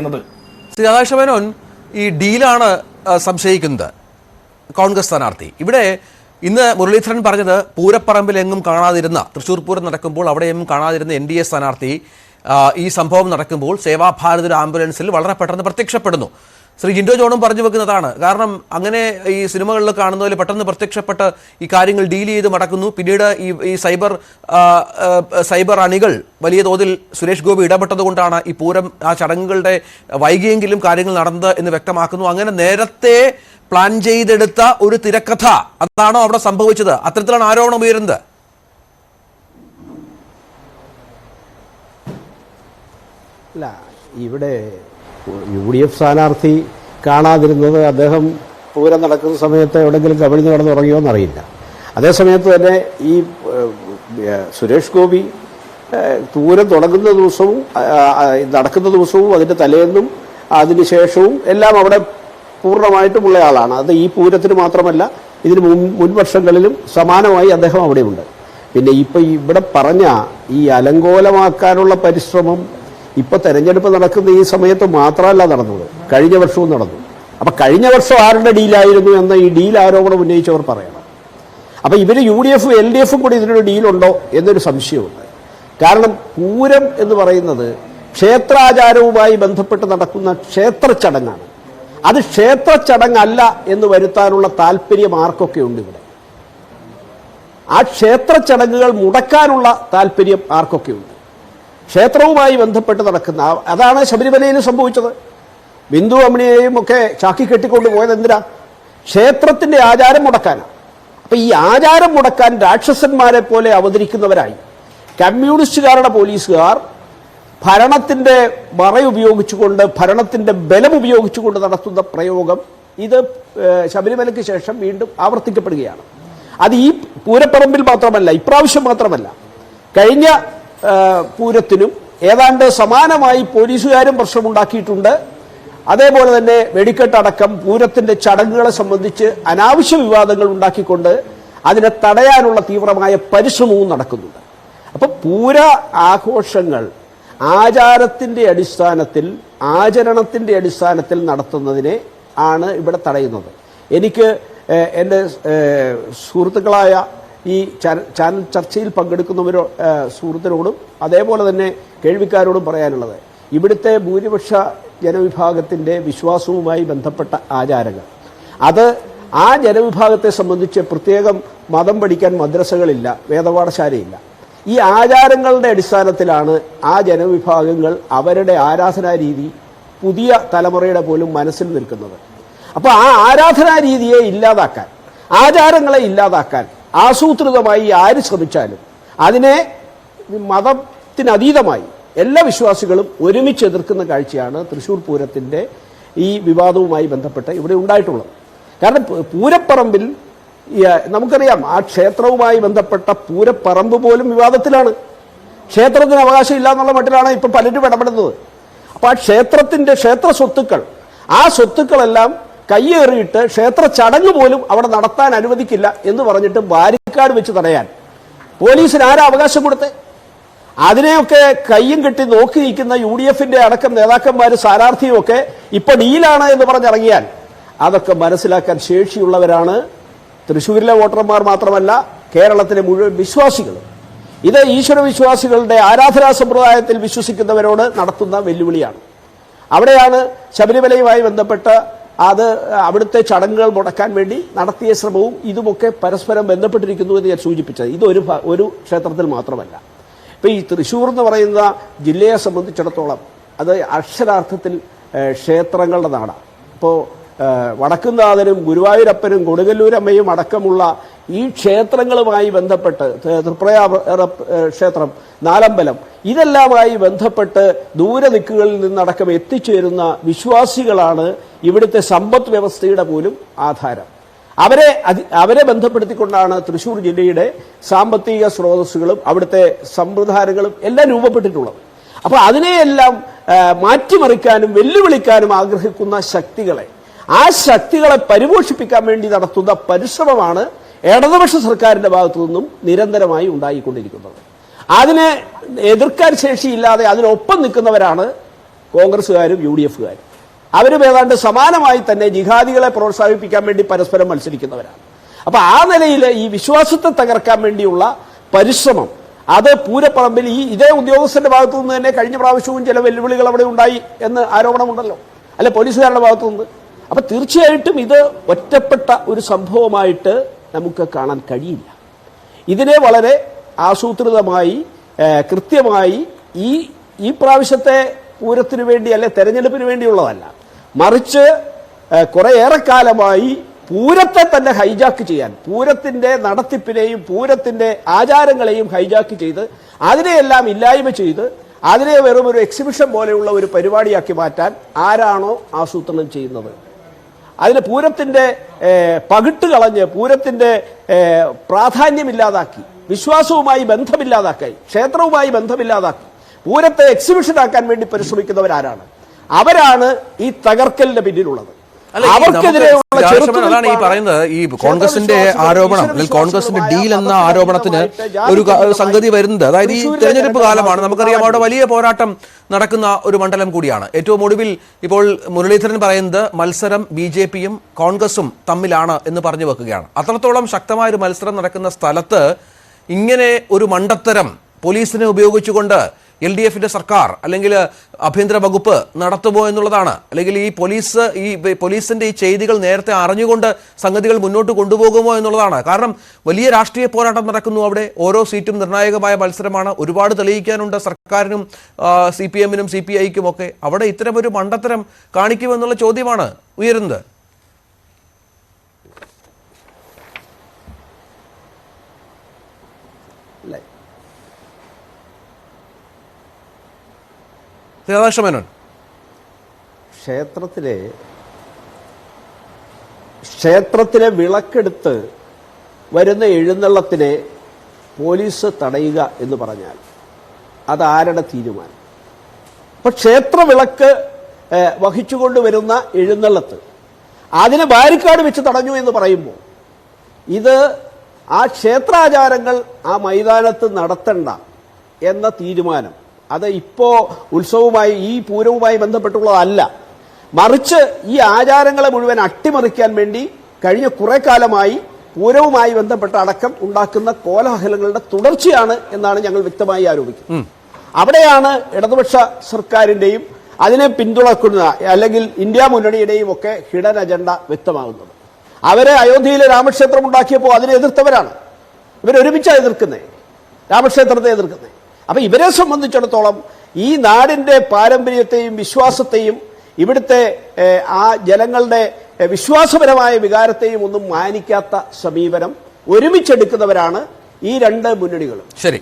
എന്നത്. ശ്രീ രാധാകൃഷ്ണമേനോൻ മേനോൻ ഈ ഡീലാണ് സംശയിക്കുന്നത്. കോൺഗ്രസ് സ്ഥാനാർത്ഥി. ഇവിടെ ഇന്ന് മുരളീധരൻ പറഞ്ഞത് പൂരപ്പറമ്പിൽ എങ്ങും കാണാതിരുന്ന തൃശ്ശൂർ പൂരം നടക്കുമ്പോൾ അവിടെയും കാണാതിരുന്ന എൻ ഡി എ സ്ഥാനാർത്ഥി ഈ സംഭവം നടക്കുമ്പോൾ സേവാഭാരതി ആംബുലൻസിൽ വളരെ പെട്ടെന്ന് പ്രത്യക്ഷപ്പെടുന്നു. ശ്രീ ജിൻഡോ ജോണും പറഞ്ഞു വെക്കുന്നതാണ്. കാരണം അങ്ങനെ ഈ സിനിമകളിൽ കാണുന്ന പോലെ പെട്ടെന്ന് പ്രത്യക്ഷപ്പെട്ട് ഈ കാര്യങ്ങൾ ഡീൽ ചെയ്ത് മടക്കുന്നു. പിന്നീട് ഈ ഈ സൈബർ സൈബർ അണികൾ വലിയ തോതിൽ സുരേഷ് ഗോപി ഇടപെട്ടതുകൊണ്ടാണ് ഈ പൂരം ആ ചടങ്ങുകളുടെ വൈകിയെങ്കിലും കാര്യങ്ങൾ നടന്നത് എന്ന് വ്യക്തമാക്കുന്നു. അങ്ങനെ നേരത്തെ പ്ലാൻ ചെയ്തെടുത്ത ഒരു തിരക്കഥ അതാണോ അവിടെ സംഭവിച്ചത്? അത്തരത്തിലാണ് ആരോപണം ഉയരുന്നത്. അല്ല ഇവിടെ യു ഡി എഫ് സ്ഥാനാർത്ഥി കാണാതിരുന്നത് അദ്ദേഹം പൂരം നടക്കുന്ന സമയത്ത് എവിടെങ്കിലും കടന്ന് ഉറങ്ങിയോ എന്നറിയില്ല. അതേസമയത്ത് തന്നെ ഈ സുരേഷ് ഗോപി പൂരം തുടങ്ങുന്ന ദിവസവും നടക്കുന്ന ദിവസവും അതിന്റെ തലേന്നും അതിനുശേഷവും എല്ലാം അവിടെ പൂർണമായിട്ടുമുള്ള ആളാണ്. അത് ഈ പൂരത്തിന് മാത്രമല്ല ഇതിന് മുൻ മുൻവർഷങ്ങളിലും സമാനമായി അദ്ദേഹം അവിടെയുണ്ട്. പിന്നെ ഇപ്പം ഇവിടെ പറഞ്ഞ ഈ അലങ്കോലമാക്കാനുള്ള പരിശ്രമം ഇപ്പൊ തെരഞ്ഞെടുപ്പ് നടക്കുന്ന ഈ സമയത്ത് മാത്രമല്ല നടന്നത്. കഴിഞ്ഞ വർഷവും നടന്നു. അപ്പൊ കഴിഞ്ഞ വർഷം ആരുടെ ഡീലായിരുന്നു എന്ന ഈ ഡീൽ ആരോപണം ഉന്നയിച്ചവർ പറയണം. അപ്പൊ ഇവർ യു ഡി എഫും എൽ ഡി എഫും കൂടി ഇതിനൊരു ഡീലുണ്ടോ എന്നൊരു സംശയമുണ്ട്. കാരണം പൂരം എന്ന് പറയുന്നത് ക്ഷേത്രാചാരവുമായി ബന്ധപ്പെട്ട് നടക്കുന്ന ക്ഷേത്ര ചടങ്ങാണ്. അത് ക്ഷേത്ര ചടങ്ങല്ല എന്ന് വരുത്താനുള്ള താല്പര്യം ആർക്കൊക്കെ ഉണ്ട് ഇവിടെ? ആ ക്ഷേത്ര ചടങ്ങുകൾ മുടക്കാനുള്ള താല്പര്യം ആർക്കൊക്കെ ഉണ്ട്? ക്ഷേത്രവുമായി ബന്ധപ്പെട്ട് നടക്കുന്ന അതാണ് ശബരിമലയിൽ സംഭവിച്ചത്. ബിന്ദു അമ്മിണിയെയും ഒക്കെ ചാക്കി കെട്ടിക്കൊണ്ട് പോയത് എന്തിനാ? ക്ഷേത്രത്തിന്റെ ആചാരം മുടക്കാനാണ് അപ്പൊ ഈ ആചാരം മുടക്കാൻ രാക്ഷസന്മാരെ പോലെ അവതരിക്കുന്നവരായി. കമ്മ്യൂണിസ്റ്റുകാരുടെ പോലീസുകാർ ഭരണത്തിന്റെ മറയുപയോഗിച്ചുകൊണ്ട് ഭരണത്തിന്റെ ബലം ഉപയോഗിച്ചുകൊണ്ട് നടത്തുന്ന പ്രയോഗം ഇത് ശബരിമലയ്ക്ക് ശേഷം വീണ്ടും ആവർത്തിക്കപ്പെടുകയാണ്. അത് ഈ പൂരപ്പറമ്പിൽ മാത്രമല്ല ഇപ്രാവശ്യം മാത്രമല്ല. കഴിഞ്ഞ പൂരത്തിനും ഏതാണ്ട് സമാനമായി പോലീസുകാരും പ്രശ്നമുണ്ടാക്കിയിട്ടുണ്ട്. അതേപോലെ തന്നെ വെടിക്കെട്ടടക്കം പൂരത്തിന്റെ ചടങ്ങുകളെ സംബന്ധിച്ച് അനാവശ്യ വിവാദങ്ങൾ ഉണ്ടാക്കിക്കൊണ്ട് അതിനെ തടയാനുള്ള തീവ്രമായ പരിശ്രമവും നടക്കുന്നുണ്ട്. അപ്പൊ പൂര ആഘോഷങ്ങൾ ആചാരത്തിന്റെ അടിസ്ഥാനത്തിൽ ആചരണത്തിന്റെ അടിസ്ഥാനത്തിൽ നടത്തുന്നതിനെ ആണ് ഇവിടെ തടയുന്നത്. എനിക്ക് എന്റെ സുഹൃത്തുക്കളായ ഈ ചാനൽ ചർച്ചയിൽ പങ്കെടുക്കുന്നവരോ സുഹൃത്തിനോടും അതേപോലെ തന്നെ കേൾവിക്കാരോടും പറയാനുള്ളത്. ഇവിടുത്തെ ഭൂരിപക്ഷ ജനവിഭാഗത്തിന്റെ വിശ്വാസവുമായി ബന്ധപ്പെട്ട ആചാരങ്ങൾ. അത് ആ ജനവിഭാഗത്തെ സംബന്ധിച്ച് പ്രത്യേകം മതം പഠിക്കാൻ മദ്രസകളില്ല വേദപാഠശാലയില്ല. ഈ ആചാരങ്ങളുടെ അടിസ്ഥാനത്തിലാണ് ആ ജനവിഭാഗങ്ങൾ അവരുടെ ആരാധനാ രീതി പുതിയ തലമുറയുടെ പോലും മനസ്സിൽ നിൽക്കുന്നത്. അപ്പോൾ ആ ആരാധനാ രീതിയെ ഇല്ലാതാക്കാൻ ആചാരങ്ങളെ ഇല്ലാതാക്കാൻ ആസൂത്രിതമായി ആര് ശ്രമിച്ചാലും അതിനെ മതത്തിനതീതമായി എല്ലാ വിശ്വാസികളും ഒരുമിച്ച് എതിർക്കുന്ന കാഴ്ചയാണ് തൃശ്ശൂർ പൂരത്തിന്റെ ഈ വിവാദവുമായി ബന്ധപ്പെട്ട് ഇവിടെ ഉണ്ടായിട്ടുള്ളത്. കാരണം പൂരപ്പറമ്പിൽ നമുക്കറിയാം ആ ക്ഷേത്രവുമായി ബന്ധപ്പെട്ട പൂരപ്പറമ്പ് പോലും വിവാദത്തിലാണ്. ക്ഷേത്രത്തിന് അവകാശം ഇല്ല എന്നുള്ള മട്ടിലാണ് ഇപ്പം പലരും ഇടപെടുന്നത്. അപ്പോൾ ആ ക്ഷേത്രത്തിന്റെ ക്ഷേത്ര സ്വത്തുക്കൾ ആ സ്വത്തുക്കളെല്ലാം കയ്യേറിയിട്ട് ക്ഷേത്ര ചടങ്ങ് പോലും അവിടെ നടത്താൻ അനുവദിക്കില്ല എന്ന് പറഞ്ഞിട്ട് ബാരിക്കാട് വെച്ച് തടയാൻ. പോലീസിന് ആരാ അവകാശം കൊടുത്തേ? അതിനെയൊക്കെ കയ്യും കെട്ടി നോക്കി നിൽക്കുന്ന യു ഡി എഫിന്റെ അടക്കം നേതാക്കന്മാർ സ്ഥാനാർത്ഥിയും ഒക്കെ ഇപ്പൊ ഡീലാണ് എന്ന് പറഞ്ഞിറങ്ങിയാൽ അതൊക്കെ മനസ്സിലാക്കാൻ ശേഷിയുള്ളവരാണ് തൃശ്ശൂരിലെ വോട്ടർമാർ മാത്രമല്ല കേരളത്തിലെ മുഴുവൻ വിശ്വാസികൾ ഇത് ഈശ്വര വിശ്വാസികളുടെ ആരാധനാ സമ്പ്രദായത്തിൽ വിശ്വസിക്കുന്നവരോട് നടത്തുന്ന വെല്ലുവിളിയാണ്. അവിടെയാണ് ശബരിമലയുമായി ബന്ധപ്പെട്ട് അത് അവിടുത്തെ ചടങ്ങുകൾ മുടക്കാൻ വേണ്ടി നടത്തിയ ശ്രമവും ഇതുമൊക്കെ പരസ്പരം ബന്ധപ്പെട്ടിരിക്കുന്നു എന്ന് ഞാൻ സൂചിപ്പിച്ചത്. ഇതൊരു ഒരു ക്ഷേത്രത്തിൽ മാത്രമല്ല. ഇപ്പം ഈ തൃശ്ശൂർ എന്ന് പറയുന്ന ജില്ലയെ സംബന്ധിച്ചിടത്തോളം അത് അക്ഷരാർത്ഥത്തിൽ ക്ഷേത്രങ്ങളുടെ നാടാണ് ഇപ്പോൾ വടക്കുംനാഥനും ഗുരുവായൂരപ്പനും കൊടുങ്ങല്ലൂരമ്മയും അടക്കമുള്ള ഈ ക്ഷേത്രങ്ങളുമായി ബന്ധപ്പെട്ട് തൃപ്രയാ ക്ഷേത്രം നാലമ്പലം ഇതെല്ലാമായി ബന്ധപ്പെട്ട് ദൂരദിക്കുകളിൽ നിന്നടക്കം എത്തിച്ചേരുന്ന വിശ്വാസികളാണ് ഇവിടുത്തെ സമ്പദ് വ്യവസ്ഥയുടെ പോലും ആധാരം. അവരെ അവരെ ബന്ധപ്പെടുത്തിക്കൊണ്ടാണ് തൃശ്ശൂർ ജില്ലയുടെ സാമ്പത്തിക സ്രോതസ്സുകളും അവിടുത്തെ സമ്പ്രദായങ്ങളും എല്ലാം രൂപപ്പെട്ടിട്ടുള്ളത്. അപ്പോൾ അതിനെയെല്ലാം മാറ്റിമറിക്കാനും വെല്ലുവിളിക്കാനും ആഗ്രഹിക്കുന്ന ശക്തികളെ ആ ശക്തികളെ പരിപോഷിപ്പിക്കാൻ വേണ്ടി നടത്തുന്ന പരിശ്രമമാണ് ഇടതുപക്ഷ സർക്കാരിന്റെ ഭാഗത്തു നിന്നും നിരന്തരമായി ഉണ്ടായിക്കൊണ്ടിരിക്കുന്നത്. അതിനെ എതിർക്കാൻ ശേഷിയില്ലാതെ അതിനൊപ്പം നിൽക്കുന്നവരാണ് കോൺഗ്രസ്സുകാരും യു ഡി എഫുകാരും അവരും ഏതാണ്ട് സമാനമായി തന്നെ ജിഹാദികളെ പ്രോത്സാഹിപ്പിക്കാൻ വേണ്ടി പരസ്പരം മത്സരിക്കുന്നവരാണ്. അപ്പോൾ ആ നിലയിൽ ഈ വിശ്വാസത്തെ തകർക്കാൻ വേണ്ടിയുള്ള പരിശ്രമം അത് പൂരപ്പറമ്പിൽ ഈ ഇതേ ഉദ്യോഗസ്ഥന്റെ ഭാഗത്തു നിന്ന് തന്നെ കഴിഞ്ഞ പ്രാവശ്യവും ചില വെല്ലുവിളികൾ അവിടെ ഉണ്ടായി എന്ന് ആരോപണമുണ്ടല്ലോ? അല്ലെ പോലീസുകാരുടെ ഭാഗത്തു നിന്ന്? അപ്പൊ തീർച്ചയായിട്ടും ഇത് ഒറ്റപ്പെട്ട ഒരു സംഭവമായിട്ട് നമുക്ക് കാണാൻ കഴിയില്ല. ഇതിനെ വളരെ ആസൂത്രിതമായി കൃത്യമായി ഈ ഈ പ്രാവശ്യത്തെ പൂരത്തിന് വേണ്ടി അല്ലെ തെരഞ്ഞെടുപ്പിന് വേണ്ടിയുള്ളതല്ല. മറിച്ച് കുറേയേറെ കാലമായി പൂരത്തെ തന്നെ ഹൈജാക്ക് ചെയ്യാൻ പൂരത്തിന്റെ നടത്തിപ്പിനെയും പൂരത്തിന്റെ ആചാരങ്ങളെയും ഹൈജാക്ക് ചെയ്ത് അതിനെയെല്ലാം ഇല്ലായ്മ ചെയ്ത് അതിനെ വെറും ഒരു എക്സിബിഷൻ പോലെയുള്ള ഒരു പരിപാടിയാക്കി മാറ്റാൻ ആരാണോ ആസൂത്രണം ചെയ്യുന്നത്? അതിന് പൂരത്തിന്റെ ഏഹ്, പകിട്ട് കളഞ്ഞ് പൂരത്തിന്റെ ഏഹ്, പ്രാധാന്യമില്ലാതാക്കി വിശ്വാസവുമായി ബന്ധമില്ലാതാക്കി. ക്ഷേത്രവുമായി ബന്ധമില്ലാതാക്കി. പൂരത്തെ എക്സിബിഷനാക്കാൻ വേണ്ടി പരിശ്രമിക്കുന്നവരാരാണ്? അവരാണ് ഈ തകർക്കലിന്റെ പിന്നിലുള്ളത്. അവർക്കെതിരെയുള്ള ഈ പറയുന്നത്. ഈ കോൺഗ്രസിന്റെ ആരോപണം അല്ലെങ്കിൽ കോൺഗ്രസിന്റെ ഡീൽ എന്ന ആരോപണത്തിന് ഒരു സംഗതി വരുന്നത്. അതായത് ഈ തെരഞ്ഞെടുപ്പ് കാലമാണ്. നമുക്കറിയാം അവിടെ വലിയ പോരാട്ടം നടക്കുന്ന ഒരു മണ്ഡലം കൂടിയാണ്. ഏറ്റവും ഒടുവിൽ ഇപ്പോൾ മുരളീധരൻ പറയുന്നത് മത്സരം ബി ജെ പിയും കോൺഗ്രസും തമ്മിലാണ് എന്ന് പറഞ്ഞു വെക്കുകയാണ്. അത്രത്തോളം ശക്തമായ ഒരു മത്സരം നടക്കുന്ന സ്ഥലത്ത് ഇങ്ങനെ ഒരു മണ്ടത്തരം പോലീസിനെ ഉപയോഗിച്ചുകൊണ്ട് എൽ ഡി എഫിന്റെ സർക്കാർ അല്ലെങ്കിൽ ആഭ്യന്തര വകുപ്പ് നടത്തുമോ എന്നുള്ളതാണ്. അല്ലെങ്കിൽ ഈ പോലീസ് ഈ പോലീസിന്റെ ഈ ചെയ്തികൾ നേരത്തെ അറിഞ്ഞുകൊണ്ട് സംഗതികൾ മുന്നോട്ട് കൊണ്ടുപോകുമോ എന്നുള്ളതാണ്. കാരണം വലിയ രാഷ്ട്രീയ പോരാട്ടം നടക്കുന്നു അവിടെ. ഓരോ സീറ്റും നിർണായകമായ മത്സരമാണ്. ഒരുപാട് തെളിയിക്കാനുണ്ട് സർക്കാരിനും സി പി എമ്മിനും സി പി ഐക്കും ഒക്കെ. അവിടെ ഇത്തരമൊരു മണ്ടത്തരം കാണിക്കുമെന്നുള്ള ചോദ്യമാണ് ഉയരുന്നത്. രാധാകൃഷ്ണ മേനോൻ. ക്ഷേത്രത്തിലെ ക്ഷേത്രത്തിലെ വിളക്കെടുത്ത് വരുന്ന എഴുന്നള്ളത്തിനെ പോലീസ് തടയുക എന്ന് പറഞ്ഞാൽ അതാരുടെ തീരുമാനം? അപ്പൊ ക്ഷേത്ര വിളക്ക് വഹിച്ചുകൊണ്ട് വരുന്ന എഴുന്നള്ളത്ത് അതിനെ ബാരിക്കാട് വെച്ച് തടഞ്ഞു എന്ന് പറയുമ്പോൾ ഇത് ആ ക്ഷേത്രാചാരങ്ങൾ ആ മൈതാനത്ത് നടത്തണ്ട എന്ന തീരുമാനം അത് ഇപ്പോ ഉത്സവവുമായി ഈ പൂരവുമായി ബന്ധപ്പെട്ടുള്ളതല്ല. മറിച്ച് ഈ ആചാരങ്ങളെ മുഴുവൻ അട്ടിമറിക്കാൻ വേണ്ടി കഴിഞ്ഞ കുറെ കാലമായി പൂരവുമായി ബന്ധപ്പെട്ട അടക്കം ഉണ്ടാക്കുന്ന കോലാഹലങ്ങളുടെ തുടർച്ചയാണ് എന്നാണ് ഞങ്ങൾ വ്യക്തമായി ആരോപിക്കുന്നത്. അവിടെയാണ് ഇടതുപക്ഷ സർക്കാരിന്റെയും അതിനെ പിന്തുണക്കുന്ന അല്ലെങ്കിൽ ഇന്ത്യ മുന്നണിയുടെയും ഒക്കെ ഹിഡൻ അജണ്ട വ്യക്തമാകുന്നത്. അവരെ അയോധ്യയിലെ രാമക്ഷേത്രം ഉണ്ടാക്കിയപ്പോൾ അതിനെ എതിർത്തവരാണ്. ഇവരൊരുമിച്ചാണ് എതിർക്കുന്നത് രാമക്ഷേത്രത്തെ എതിർക്കുന്നേ? അപ്പൊ ഇവരെ സംബന്ധിച്ചിടത്തോളം ഈ നാടിന്റെ പാരമ്പര്യത്തെയും വിശ്വാസത്തെയും ഇവിടുത്തെ ആ ജനങ്ങളുടെ വിശ്വാസപരമായ വികാരത്തെയും ഒന്നും മാനിക്കാത്ത സമീപനം ഒരുമിച്ചെടുക്കുന്നവരാണ് ഈ രണ്ട് മുന്നണികളും. ശരി.